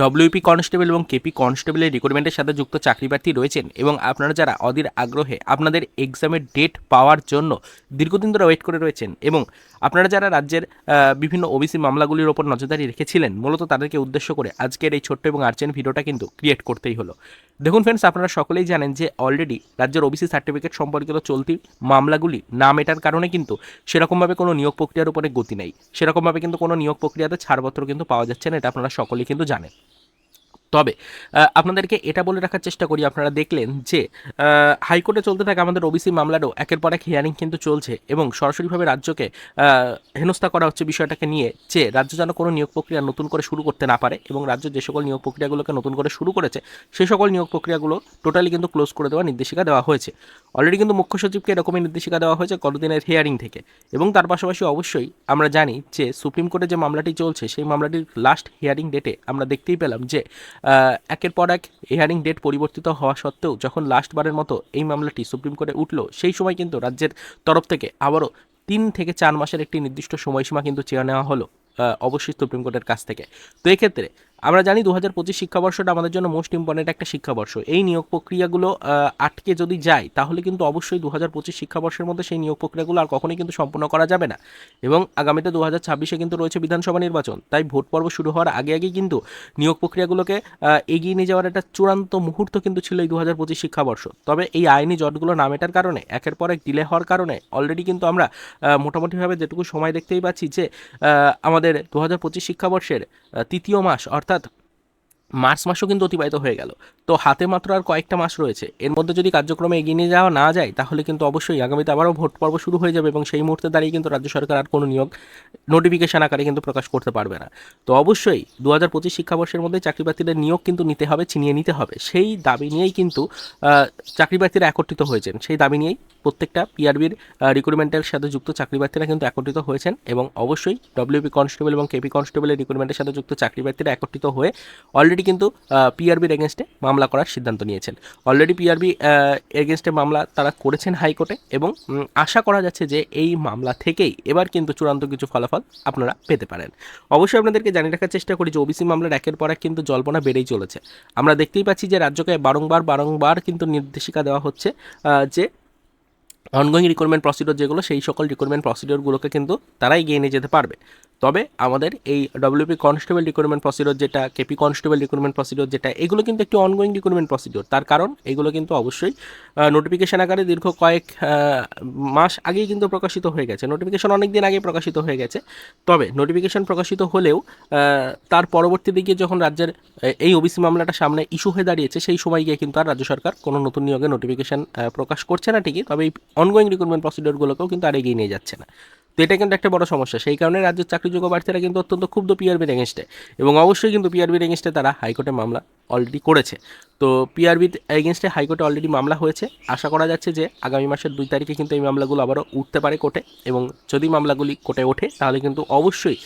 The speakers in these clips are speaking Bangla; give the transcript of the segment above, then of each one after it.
ডব্লিউপি কনস্টেবল এবং কেপি কনস্টেবলের রিক্রুটমেন্টের সাথে যুক্ত চাকরি প্রার্থী রয়েছেন এবং আপনারা যারা অধীর আগ্রহে আপনাদের এক্সামের ডেট পাওয়ার জন্য দীর্ঘদিন ধরে ওয়েট করে রয়েছেন এবং আপনারা যারা রাজ্যের বিভিন্ন ওবিসি মামলাগুলির ওপর নজরদারি রেখেছিলেন, মূলত তাদেরকে উদ্দেশ্য করে আজকের এই ছোট্ট এবং আর্জেন্ট ভিডিওটা কিন্তু ক্রিয়েট করতেই হলো। দেখুন ফ্রেন্ডস আপনারা সকলেই জানেন যে অলরেডি রাজ্যের ওবিসি সার্টিফিকেট সম্পর্কিত চলতি মামলাগুলি না মেটার কারণে কিন্তু সেরকমভাবে কোনো নিয়োগ প্রক্রিয়ার উপরে গতি নেই। সেরকমভাবে কিন্তু কোনো নিয়োগ প্রক্রিয়াতে ছাড়পত্র কিন্তু পাওয়া যাচ্ছে না, এটা আপনারা সকলেই কিন্তু জানেন। তবে আপনাদেরকে এটা বলে রাখার চেষ্টা করি, আপনারা দেখলেন যে হাইকোর্টে চলতে থাকে আমাদের ওবিসি মামলারও একের পর এক হিয়ারিং কিন্তু চলছে এবং সরাসরিভাবে রাজ্যকে হেনস্থা করা হচ্ছে বিষয়টাকে নিয়ে, যে রাজ্য যেন কোনো নিয়োগ প্রক্রিয়া নতুন করে শুরু করতে না পারে এবং রাজ্য যে সকল নিয়োগ প্রক্রিয়াগুলোকে নতুন করে শুরু করেছে সেই সকল নিয়োগ প্রক্রিয়াগুলো টোটালি কিন্তু ক্লোজ করে দেওয়ার নির্দেশিকা দেওয়া হয়েছে। অলরেডি কিন্তু মুখ্য সচিবকে এরকমই নির্দেশিকা দেওয়া হয়েছে গতদিনের হিয়ারিং থেকে এবং তার পাশাপাশি অবশ্যই আমরা জানি যে সুপ্রিম কোর্টে যে মামলাটি চলছে, সেই মামলাটির লাস্ট হিয়ারিং ডেটে আমরা দেখতেই পেলাম যে একের পর এক হিয়ারিং ডেট পরিবর্তিত হওয়া সত্ত্বেও যখন লাস্টবারের মতো এই মামলাটি সুপ্রিম কোর্টে উঠল, সেই সময় কিন্তু রাজ্যের তরফ থেকে আবারও তিন থেকে চার মাসের একটি নির্দিষ্ট সময়সীমা কিন্তু চেয়ে নেওয়া হলো অবশ্যই সুপ্রিম কোর্টের কাছ থেকে। তো এক্ষেত্রে আমরা জানি দু হাজার পঁচিশ শিক্ষাবর্ষটা আমাদের জন্য মোস্ট ইম্পর্টেন্ট একটা শিক্ষাবর্ষ। এই নিয়োগ প্রক্রিয়াগুলো আটকে যদি যায়, তাহলে কিন্তু অবশ্যই দু হাজার পঁচিশ শিক্ষাবর্ষের মধ্যে সেই নিয়োগ প্রক্রিয়াগুলো আর কখনোই কিন্তু সম্পূর্ণ করা যাবে না। এবং আগামীতে দু হাজার ছাব্বিশে কিন্তু রয়েছে বিধানসভা নির্বাচন। তাই ভোট পর্ব শুরু হওয়ার আগে আগেই কিন্তু নিয়োগ প্রক্রিয়াগুলোকে এগিয়ে নিয়ে যাওয়ার একটা চূড়ান্ত মুহূর্ত কিন্তু ছিল এই দু হাজার পঁচিশ শিক্ষাবর্ষ। তবে এই আইনি জটগুলো না মেটার কারণে, একের পর এক ডিলে হওয়ার কারণে অলরেডি কিন্তু আমরা মোটামুটিভাবে যেটুকু সময় দেখতেই পাচ্ছি যে আমাদের দু হাজার পঁচিশ শিক্ষাবর্ষের তৃতীয় মাস অর্থাৎ মার্চ মাসও কিন্তু অতিবাহিত হয়ে গেল। তো হাতে মাত্র আর কয়েকটা মাস রয়েছে। এর মধ্যে যদি কার্যক্রমে এগিয়ে নিয়ে যাওয়া না যায় তাহলে কিন্তু অবশ্যই আগামীতে আবারও ভোট পর্ব শুরু হয়ে যাবে এবং সেই মুহূর্তে দাঁড়িয়ে কিন্তু রাজ্য সরকার আর কোনো নিয়োগ নোটিফিকেশন আকারে কিন্তু প্রকাশ করতে পারবে না। তো অবশ্যই দু হাজার পঁচিশ শিক্ষাবর্ষের মধ্যে চাকরি প্রার্থীদের নিয়োগ কিন্তু নিতে হবে ছিনিয়ে নিতে হবে। সেই দাবি নিয়েই কিন্তু আহ, চাকরি প্রার্থীরা একত্রিত হয়েছেন। সেই দাবি নিয়েই প্রত্যেকটা পিআরবির রিক্রুটমেন্টের সাথে যুক্ত চাকরি প্রার্থীরা কিন্তু একত্রিত হয়েছেন এবং অবশ্যই ডব্লিউপি কনস্টেবল এবং কেপি কনস্টেবলের রিক্রুটমেন্টের সাথে যুক্ত চাকরি প্রার্থীরা একত্রিত হয়ে অলরেডি কিন্তু পিআরবির এগেনস্টে মামলা করার সিদ্ধান্ত নিয়েছেন। অলরেডি পিআরবি এগেনস্টে মামলা তারা করেছেন হাইকোর্টে এবং আশা করা যাচ্ছে যে এই মামলা থেকেই এবার কিন্তু চূড়ান্ত কিছু ফলাফল আপনারা পেতে পারেন। অবশ্যই আপনাদেরকে জানিয়ে রাখার চেষ্টা করি যে ওবিসি মামলার একের পর এক কিন্তু জল্পনা বেড়েই চলেছে। আমরা দেখতেই পাচ্ছি যে রাজ্যকে বারংবার বারংবার কিন্তু নির্দেশিকা দেওয়া হচ্ছে যে অনগোয়িং রিক্রুটমেন্ট প্রসিডিওর যেগুলো সেই সকল রিক্রুটমেন্ট প্রসিডিওরগুলোকে কিন্তু তারাই এগিয়ে নিয়ে যেতে পারবে। তবে আমাদের এই W P constable recruitment procedure যেটা K P constable recruitment procedure যেটা, এগুলো কিন্তু একটি অনগোয়িং রিক্রুটমেন্ট প্রসিডিওর তার কারণ, এগুলো কিন্তু অবশ্যই নোটিফিকেশন আকারে দীর্ঘ কয়েক মাস আগেই কিন্তু প্রকাশিত হয়ে গেছে। নোটিফিকেশন অনেক দিন আগে প্রকাশিত হয়ে গেছে। তবে নোটিফিকেশন প্রকাশিত হলেও তার পরবর্তী দিকে যখন রাজ্যের এই ওবিসি মামলাটা সামনে ইস্যু হয়ে দাঁড়িয়েছে, সেই সময় গিয়ে কিন্তু আর রাজ্য সরকার কোনো নতুন নিয়োগে নোটিফিকেশন প্রকাশ করছে না ঠিকই। তবে এই অনগোয়িং রিক্রুটমেন্ট প্রসিডিওরগুলোকেও কিন্তু আর এগিয়ে নিয়ে যাচ্ছে না। তো এটা কিন্তু একটা বড় সমস্যা। সেই কারণে রাজ্যের চাকরিযোগ্য প্রার্থীরা কিন্তু অত্যন্ত ক্ষুব্ধ পিআরবির এগেনস্টে এবং অবশ্যই কিন্তু পিআরবির এগেনস্টে তারা হাইকোর্টে মামলা অলরেডি করেছে। তো পিআরবির এগেনস্টে হাইকোর্টে অলরেডি মামলা হয়েছে। আশা করা যাচ্ছে যে আগামী মাসের দুই তারিখে কিন্তু এই মামলাগুলো আবারও উঠতে পারে কোর্টে এবং যদি মামলাগুলি কোর্টে ওঠে, তাহলে কিন্তু অবশ্যই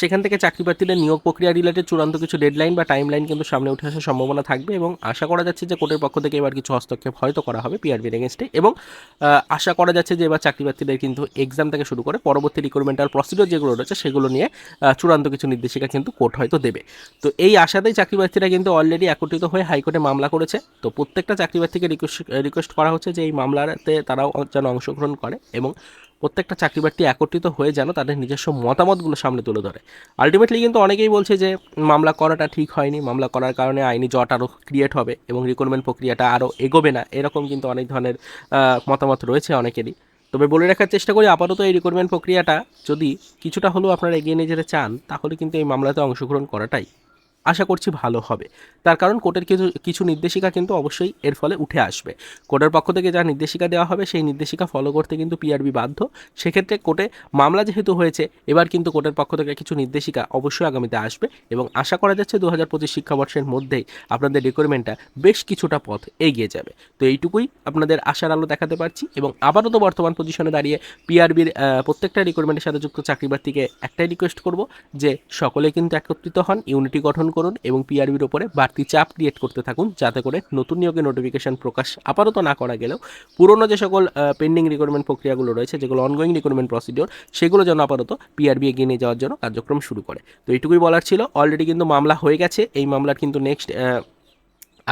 সেখান থেকে চাকরি প্রার্থীদের নিয়োগ প্রক্রিয়া রিলেটেড চূড়ান্ত কিছু ডেডলাইন বা টাইমলাইন কিন্তু সামনে উঠে আসার সম্ভাবনা থাকবে এবং আশা করা যাচ্ছে যে কোর্টের পক্ষ থেকে এবার কিছু হস্তক্ষেপ হয়তো করা হবে পিআরবির এগেনস্টে এবং আশা করা যাচ্ছে যে এবার চাকরি প্রার্থীদের কিন্তু এক্সাম থেকে শুরু করে পরবর্তী রিক্রুটমেন্টাল প্রসিডিওর যেগুলো রয়েছে সেগুলো নিয়ে চূড়ান্ত কিছু নির্দেশিকা কিন্তু কোর্ট হয়তো দেবে। তো এই আশাতেই চাকরি প্রার্থীরা কিন্তু অলরেডি একত্রিত হয়ে হাইকোর্টে মামলা করেছে। তো প্রত্যেকটা চাকরি প্রার্থীকে রিকোয়েস্ট রিকোয়েস্ট করা হচ্ছে যে এই মামলাতে তারাও যেন অংশগ্রহণ করে এবং প্রত্যেকটা চাকরি প্রার্থী একত্রিত হয়ে যেন তাদের নিজস্ব মতামতগুলো সামনে তুলে ধরে। আলটিমেটলি কিন্তু অনেকেই বলছে যে মামলা করাটা ঠিক হয়নি, মামলা করার কারণে আইনি জট আরও ক্রিয়েট হবে এবং রিক্রুটমেন্ট প্রক্রিয়াটা আরও এগোবে না। এরকম কিন্তু অনেক ধরনের মতামত রয়েছে অনেকেরই। তবে বলে রাখার চেষ্টা করি, আপাতত এই রিক্রুটমেন্ট প্রক্রিয়াটা যদি কিছুটা হলেও আপনারা এগিয়ে নিয়ে যেতে চান, তাহলে কিন্তু এই মামলাতে অংশগ্রহণ করাটাই আশা করছি ভালো হবে। তার কারণ কোর্টের কিছু কিছু নির্দেশিকা কিন্তু অবশ্যই এর ফলে উঠে আসবে। কোর্টের পক্ষ থেকে যা নির্দেশিকা দেওয়া হবে, সেই নির্দেশিকা ফলো করতে কিন্তু পিআরবি বাধ্য। সেক্ষেত্রে কোর্টে মামলা যেহেতু হয়েছে, এবার কিন্তু কোর্টের পক্ষ থেকে কিছু নির্দেশিকা অবশ্যই আগামীতে আসবে এবং আশা করা যাচ্ছে দু হাজার পঁচিশ শিক্ষাবর্ষের মধ্যেই আপনাদের রিকোয়ারমেন্টটা বেশ কিছুটা পথ এগিয়ে যাবে। তো এইটুকুই আপনাদের আশার আলো দেখাতে পারছি এবং আপাতত বর্তমান পজিশনে দাঁড়িয়ে পিআরবির প্রত্যেকটা রিকোয়ারমেন্টের সাথে যুক্ত চাকরি প্রার্থীকে একটাই রিকোয়েস্ট করব যে সকলে কিন্তু একত্রিত হন ইউনিটি গঠন করুন এবং পিআরবির ওপরে বাড়তি চাপ ক্রিয়েট করতে থাকুন যাতে করে নতুন নিয়োগের নোটিফিকেশান প্রকাশ আপাতত না করা গেলেও পুরনো যে সকল পেন্ডিং রিক্রুটমেন্ট প্রক্রিয়াগুলো রয়েছে, যেগুলো অনগোয়িং রিক্রুটমেন্ট প্রসিডিওর সেগুলো যেন আপাতত পিআরবি এগিয়ে নিয়ে যাওয়ার জন্য কার্যক্রম শুরু করে। তো এইটুকুই বলার ছিল। অলরেডি কিন্তু মামলা হয়ে গেছে। এই মামলার কিন্তু নেক্সট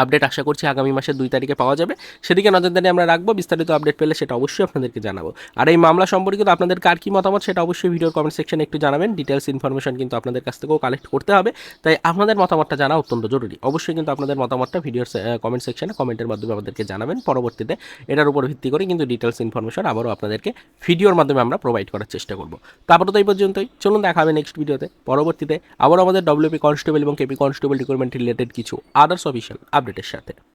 আপডেট আশা করছি আগামী মাসের দুই তারিখে পাওয়া যাবে। সেদিকে নজরদারি আমরা রাখব, বিস্তারিত আপডেট পেলে সেটা অবশ্যই আপনাদেরকে জানাব। আর এই মামলা সম্পর্কিত আপনাদের কার কী মতামত সেটা অবশ্যই ভিডিওর কমেন্ট সেকশনে একটু জানাবেন। ডিটেলস ইনফরমেশন কিন্তু আপনাদের কাছ থেকেও কালেক্ট করতে হবে। তাই আপনাদের মতামতটা জানা অত্যন্ত জরুরি। অবশ্যই কিন্তু আপনাদের মতামতটা ভিডিওর কমেন্ট সেকশনে কমেন্টের মাধ্যমে আমাদেরকে জানাবেন। পরবর্তীতে এটার উপর ভিত্তি করে কিন্তু ডিটেলস ইনফরমেশন আবারও আপনাদেরকে ভিডিওর মাধ্যমে আমরা প্রোভাইড করার চেষ্টা করব। তারপরে তো এই পর্যন্তই। চলুন দেখা হবে নেক্সট ভিডিওতে পরবর্তীতে আবার আমাদের ডব্লিউপি কনস্টেবল এবং K P constable recruitment related কিছু আদার্স অফিসিয়াল আপডেটের সাথে।